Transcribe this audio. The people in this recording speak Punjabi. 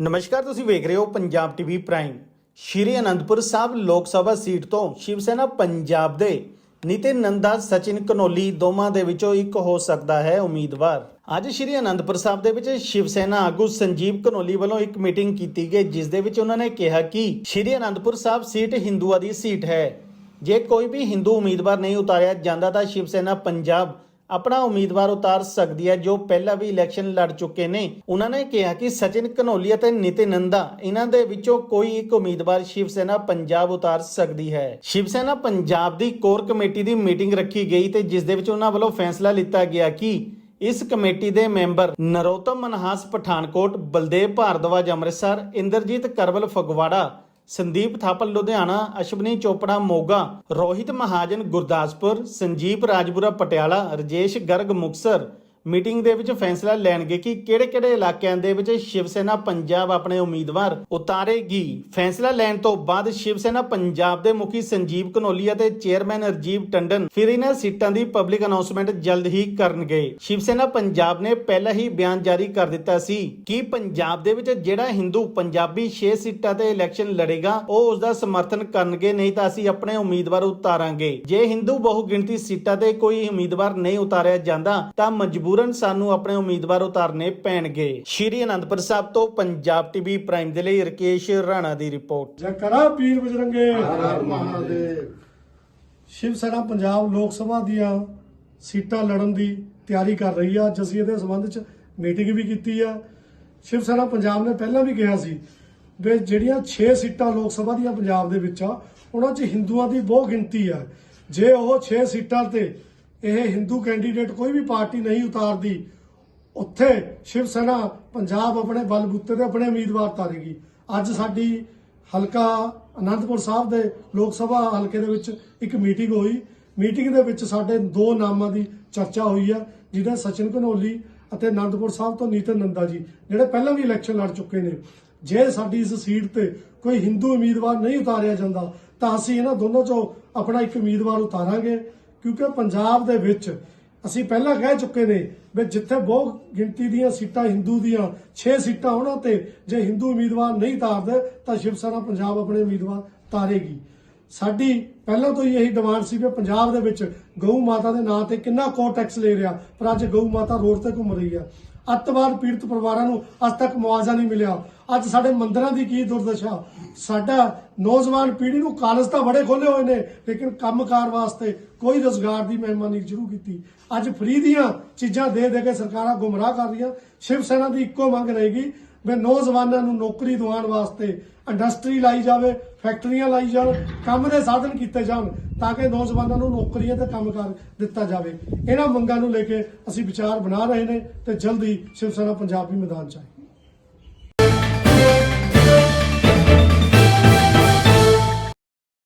ਨਮਸਕਾਰ, ਤੁਸੀਂ ਵੇਖ ਰਹੇ ਹੋ Punjab TV prime. Shri Anandpur Sahib Lok Sabha seat ਤੋਂ ਸ਼ਿਵ ਸੈਨਾ ਪੰਜਾਬ ਦੇ ਨਿਤਿਨ ਨੰਦਾ, ਸਚਿਨ ਕਨੋਲੀ ਦੋਵਾਂ ਦੇ ਵਿੱਚੋਂ ਇੱਕ ਹੋ ਸਕਦਾ ਹੈ ਉਮੀਦਵਾਰ। ਅੱਜ ਸ਼੍ਰੀ ਅਨੰਦਪੁਰ ਸਾਹਿਬ ਦੇ ਵਿੱਚ ਸ਼ਿਵ ਸੈਨਾ ਆਗੂ ਸੰਜੀਵ ਕਨੋਲੀ ਵੱਲੋਂ ਇੱਕ ਮੀਟਿੰਗ ਕੀਤੀ ਗਈ, ਜਿਸ ਦੇ ਵਿੱਚ ਉਹਨਾਂ ਨੇ ਕਿਹਾ ਕਿ ਸ਼੍ਰੀ ਅਨੰਦਪੁਰ ਸਾਹਿਬ ਸੀਟ ਹਿੰਦੂਆਂ ਦੀ ਸੀਟ ਹੈ। ਜੇ ਕੋਈ ਵੀ ਹਿੰਦੂ ਉਮੀਦਵਾਰ ਨਹੀਂ ਉਤਾਰਿਆ ਜਾਂਦਾ ਤਾਂ ਸ਼ਿਵ ਸੈਨਾ ਪੰਜਾਬ ਆਪਣਾ ਉਮੀਦਵਾਰ ਉਤਾਰ ਸਕਦੀ ਹੈ, ਜੋ ਪਹਿਲਾਂ ਵੀ ਇਲੈਕਸ਼ਨ ਲੜ ਚੁੱਕੇ ਨੇ। ਉਹਨਾਂ ਨੇ ਕਿਹਾ ਕਿ ਸਚਿਨ ਕਨੋਲੀ ਅਤੇ ਨਿਤਿਨ ਨੰਦਾ, ਇਹਨਾਂ ਦੇ ਵਿੱਚੋਂ ਕੋਈ ਇੱਕ ਉਮੀਦਵਾਰ ਸ਼ਿਵ ਸੈਨਾ ਪੰਜਾਬ ਉਤਾਰ ਸਕਦੀ ਹੈ। ਸ਼ਿਵ ਸੈਨਾ ਪੰਜਾਬ ਦੀ ਕੋਰ ਕਮੇਟੀ ਦੀ ਮੀਟਿੰਗ ਰੱਖੀ ਗਈ ਤੇ ਜਿਸ ਦੇ ਵਿੱਚ ਉਹਨਾਂ ਵੱਲੋਂ ਫੈਸਲਾ ਲਿੱਤਾ ਗਿਆ ਕਿ ਇਸ ਕਮੇਟੀ ਦੇ ਮੈਂਬਰ ਨਰੋਤਮ ਮਨਹਾਸ ਪਠਾਨਕੋਟ, ਬਲਦੇਵ ਭਾਰਦਵਾਜ ਅੰਮ੍ਰਿਤਸਰ, ਇੰਦਰਜੀਤ ਕਰਵਲ ਫਗਵਾੜਾ ਸੰਦੀਪ ਥਾਪਲ, ਲੁਧਿਆਣਾ, ਅਸ਼ਵਨੀ ਚੋਪੜਾ, ਮੋਗਾ, ਰੋਹਿਤ ਮਹਾਜਨ, ਗੁਰਦਾਸਪੁਰ, ਸੰਜੀਪ ਰਾਜਪੁਰਾ, ਪਟਿਆਲਾ, ਰਜੇਸ਼ ਗਰਗ ਮੁਕਸਰ ਮੀਟਿੰਗ ਦੇ ਵਿੱਚ ਫੈਸਲਾ ਲੈਣਗੇ ਕਿ ਕਿਹੜੇ-ਕਿਹੜੇ ਇਲਾਕਿਆਂ ਦੇ ਵਿੱਚ ਸ਼ਿਵ ਸੈਨਾ ਪੰਜਾਬ ਆਪਣੇ ਉਮੀਦਵਾਰ ਉਤਾਰੇਗੀ। ਫੈਸਲਾ ਲੈਣ ਤੋਂ ਬਾਅਦ ਸ਼ਿਵ ਸੈਨਾ ਪੰਜਾਬ ਦੇ ਮੁਖੀ ਸੰਜੀਵ ਕਨੋਲੀ ਅਤੇ ਚੇਅਰਮੈਨ ਰਜੀਵ ਟੰਡਨ ਫਿਰ ਇਹਨਾਂ ਸੀਟਾਂ ਦੀ ਪਬਲਿਕ ਅਨਾਉਂਸਮੈਂਟ ਜਲਦ ਹੀ ਕਰਨਗੇ। ਸ਼ਿਵ ਸੈਨਾ ਪੰਜਾਬ ਨੇ ਪਹਿਲਾਂ ਹੀ ਬਿਆਨ ਜਾਰੀ ਕਰ ਦਿੱਤਾ ਸੀ ਕਿ ਪੰਜਾਬ ਦੇ ਵਿੱਚ ਜਿਹੜਾ ਹਿੰਦੂ ਪੰਜਾਬੀ 6 ਸੀਟਾਂ ਤੇ ਇਲੈਕਸ਼ਨ ਲੜੇਗਾ, ਉਹ ਉਸ ਦਾ ਸਮਰਥਨ ਕਰਨਗੇ, ਨਹੀਂ ਤਾਂ ਅਸੀਂ ਆਪਣੇ ਉਮੀਦਵਾਰ ਉਤਾਰਾਂਗੇ। ਜੇ ਹਿੰਦੂ ਬਹੁ ਗਿਣਤੀ ਸੀਟਾਂ ਤੇ ਕੋਈ ਉਮੀਦਵਾਰ ਨਹੀਂ ਉਤਾਰਿਆ ਜਾਂਦਾ, ਤਾਂ ਮਜਬੂਰ ਮਜਬੂਰਨ ਸਾਨੂੰ ਆਪਣੇ ਉਮੀਦਵਾਰ ਉਤਾਰਨੇ ਪੈਣਗੇ। ਸ਼੍ਰੀ ਅਨੰਦਪੁਰ ਸਾਹਿਬ ਤੋਂ ਪੰਜਾਬ ਟੀਵੀ ਪ੍ਰਾਈਮ ਦੇ ਲਈ ਰਕੇਸ਼ ਰਾਣਾ ਦੀ ਰਿਪੋਰਟ। ਜੈ ਕਰਾ ਪੀਰ ਬਜਰੰਗੇ। ਹਰ ਹਰ ਮਹਾਦੇਵ। ਸ਼ਿਵ ਸੈਨਾ ਪੰਜਾਬ ਲੋਕ ਸਭਾ ਦੀਆਂ ਸੀਟਾਂ ਲੜਨ ਦੀ ਤਿਆਰੀ ਕਰ ਰਹੀ ਆ। ਅੱਜ ਅਸੀਂ ਇਹਦੇ ਸੰਬੰਧ ਚ ਮੀਟਿੰਗ ਵੀ ਕੀਤੀ ਆ। ਸ਼ਿਵ ਸੈਨਾ ਪੰਜਾਬ ਨੇ ਪਹਿਲਾਂ ਵੀ ਕਿਹਾ ਸੀ ਵੀ ਜਿਹੜੀਆਂ 6 ਸੀਟਾਂ ਲੋਕ ਸਭਾ ਦੀਆਂ ਪੰਜਾਬ ਦੇ ਵਿੱਚ ਆ ਉਹਨਾਂ 'ਚ ਹਿੰਦੂਆਂ ਦੀ ਬਹੁਤ ਗਿਣਤੀ ਆ। ਜੇ ਉਹ 6 ਸੀਟਾਂ ਤੇ ਇਹ ਹਿੰਦੂ ਕੈਂਡੀਡੇਟ ਕੋਈ ਵੀ ਪਾਰਟੀ ਨਹੀਂ ਉਤਾਰਦੀ, ਉੱਥੇ ਸ਼ਿਵ ਸੈਨਾ ਪੰਜਾਬ ਆਪਣੇ ਬਲਬੂਤੇ ਤੇ ਆਪਣੇ ਉਮੀਦਵਾਰ ਤਾਰੇਗੀ। ਅੱਜ ਸਾਡੀ ਹਲਕਾ ਅਨੰਦਪੁਰ ਸਾਹਿਬ ਦੇ ਲੋਕ ਸਭਾ ਹਲਕੇ ਦੇ ਵਿੱਚ ਇੱਕ ਮੀਟਿੰਗ ਹੋਈ। ਮੀਟਿੰਗ ਦੇ ਵਿੱਚ ਸਾਡੇ ਦੋ ਨਾਮਾਂ ਦੀ ਚਰਚਾ ਹੋਈ ਹੈ, ਜਿਹਦੇ ਸਚਿਨ ਘਨੋਲੀ ਅਤੇ ਅਨੰਦਪੁਰ ਸਾਹਿਬ ਤੋਂ ਨੀਤਨ ਨੰਦਾ ਜੀ, ਜਿਹੜੇ ਪਹਿਲਾਂ ਵੀ ਇਲੈਕਸ਼ਨ ਲੜ ਚੁੱਕੇ ਨੇ। ਜੇ ਸਾਡੀ ਇਸ ਸੀਟ ਤੇ ਕੋਈ ਹਿੰਦੂ ਉਮੀਦਵਾਰ ਨਹੀਂ ਉਤਾਰਿਆ ਜਾਂਦਾ, ਤਾਂ ਅਸੀਂ ਇਹਨਾਂ ਦੋਨੋਂ ਚੋਂ ਆਪਣਾ ਇੱਕ ਉਮੀਦਵਾਰ ਉਤਾਰਾਂਗੇ। ਕਿਉਂਕਿ ਪੰਜਾਬ ਦੇ ਵਿੱਚ ਅਸੀਂ ਪਹਿਲਾਂ ਕਹਿ ਚੁੱਕੇ ਨੇ ਵੀ ਜਿੱਥੇ ਬਹੁਤ ਗਿਣਤੀ ਦੀਆਂ ਸੀਟਾਂ ਹਿੰਦੂ ਦੀਆਂ 6 ਸੀਟਾਂ ਉਹਨਾਂ ਤੇ, ਜੇ ਹਿੰਦੂ ਉਮੀਦਵਾਰ ਨਹੀਂ ਤਾਰਦੇ, ਤਾਂ ਸ਼ਿਵ ਸੈਨਾ ਪੰਜਾਬ ਆਪਣੇ ਉਮੀਦਵਾਰ ਤਾਰੇਗੀ। ਸਾਡੀ ਪਹਿਲਾਂ ਤੋਂ ਹੀ ਇਹੀ ਡਿਮਾਂਡ ਸੀ ਵੀ ਪੰਜਾਬ ਦੇ ਵਿੱਚ ਗਊ ਮਾਤਾ ਦੇ ਨਾਂ ਤੇ ਕਿੰਨਾ ਕੋਰ ਟੈਕਸ ਲੈ ਰਿਹਾ, ਪਰ ਅੱਜ ਗਊ ਮਾਤਾ ਰੋਡ ਤੇ ਘੁੰਮ ਰਹੀ ਆ। ਅੱਤਵਾਦ ਪੀੜਤ ਪਰਿਵਾਰਾਂ ਨੂੰ ਅੱਜ ਤੱਕ ਮੁਆਵਜ਼ਾ ਨਹੀਂ ਮਿਲਿਆ। ਅੱਜ ਸਾਡੇ ਮੰਦਰਾਂ ਦੀ ਕੀ ਦੁਰਦਸ਼ਾ। ਸਾਡਾ ਨੌਜਵਾਨ ਪੀੜ੍ਹੀ ਨੂੰ ਕਾਲਜ ਤਾਂ ਬੜੇ ਖੋਲੇ ਹੋਏ ਨੇ, ਲੇਕਿਨ ਕੰਮਕਾਰ ਵਾਸਤੇ ਕੋਈ ਰੋਜ਼ਗਾਰ ਦੀ ਮਹਿਮਾਨੀ ਸ਼ੁਰੂ ਕੀਤੀ। ਅੱਜ ਫ੍ਰੀ ਦੀਆਂ ਚੀਜ਼ਾਂ ਦੇ ਦੇ ਕੇ ਸਰਕਾਰਾਂ ਗੁੰਮਰਾਹ ਕਰ ਰਹੀਆਂ। ਸ਼ਿਵ ਸੈਨਾ ਦੀ ਇੱਕੋ ਮੰਗ ਰਹੇਗੀ ਵੀ ਨੌਜਵਾਨਾਂ ਨੂੰ ਨੌਕਰੀ ਦਿਵਾਉਣ ਵਾਸਤੇ ਇੰਡਸਟਰੀ ਲਾਈ ਜਾਵੇ ਫੈਕਟਰੀਆਂ ਲਾਈ ਜਾਣ, ਕੰਮ ਦੇ ਸਾਧਨ ਕੀਤੇ ਜਾਣ, ਤਾਂ ਕਿ ਨੌਜਵਾਨਾਂ ਨੂੰ ਨੌਕਰੀਆਂ ਤੇ ਕੰਮਕਾਰ ਦਿੱਤਾ ਜਾਵੇ। ਇਹਨਾਂ ਮੰਗਾਂ ਨੂੰ ਲੈ ਕੇ ਅਸੀਂ ਵਿਚਾਰ ਬਣਾ ਰਹੇ ਨੇ ਤੇ ਜਲਦੀ ਸ਼ਿਵ ਸੈਨਾ ਪੰਜਾਬ ਵੀ ਮੈਦਾਨ ਚ ਆਏ